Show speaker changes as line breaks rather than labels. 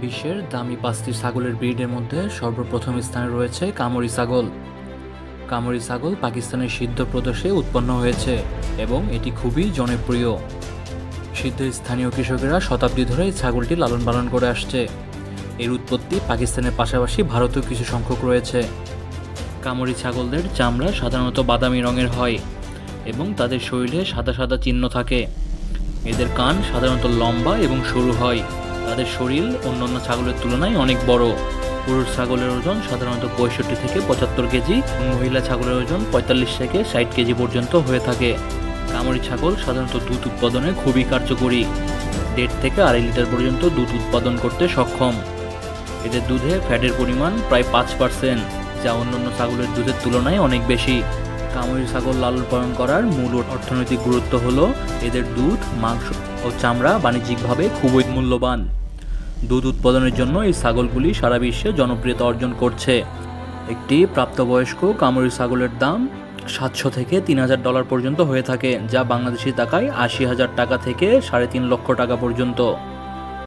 বিশ্বের দামি পাঁচটি ছাগলের ব্রিডের মধ্যে সর্বপ্রথম স্থানে রয়েছে কামরি ছাগল। কামরি ছাগল পাকিস্তানের সিদ্ধ প্রদেশে উৎপন্ন হয়েছে এবং এটি খুবই জনপ্রিয়। সিদ্ধ স্থানীয় কৃষকেরা শতাব্দী ধরে এই ছাগলটি লালন পালন করে আসছে। এর উৎপত্তি পাকিস্তানের পাশাপাশি ভারতেও কিছু সংখ্যক রয়েছে। কামরি ছাগলদের চামড়া সাধারণত বাদামি রঙের হয় এবং তাদের শরীরে সাদা সাদা চিহ্ন থাকে। এদের কান সাধারণত লম্বা এবং সরু হয়। তাদের শরীর অন্যান্য ছাগলের তুলনায় অনেক বড়। পুরুষ ছাগলের ওজন সাধারণত পঁয়ষট্টি থেকে পঁচাত্তর কেজি, মহিলা ছাগলের ওজন পঁয়তাল্লিশ থেকে ষাট কেজি পর্যন্ত হয়ে থাকে। কামড়ি ছাগল সাধারণত দুধ উৎপাদনে খুবই কার্যকরী। দেড় থেকে আড়াই লিটার পর্যন্ত দুধ উৎপাদন করতে সক্ষম। এদের দুধে ফ্যাটের পরিমাণ প্রায় পাঁচ পার্সেন্ট, যা অন্যান্য ছাগলের দুধের তুলনায় অনেক বেশি। কামড়ি ছাগল লালন পালন করার মূল অর্থনৈতিক গুরুত্ব হলো, এদের দুধ, মাংস ও চামড়া বাণিজ্যিকভাবে খুবই মূল্যবান। দুধ উৎপাদনের জন্য এই ছাগলগুলি সারা বিশ্বে জনপ্রিয়তা অর্জন করছে। একটি প্রাপ্তবয়স্ক কামড়ি ছাগলের দাম সাতশো থেকে তিন হাজার ডলার পর্যন্ত হয়ে থাকে, যা বাংলাদেশি টাকায় আশি হাজার টাকা থেকে সাড়ে তিন লক্ষ টাকা পর্যন্ত।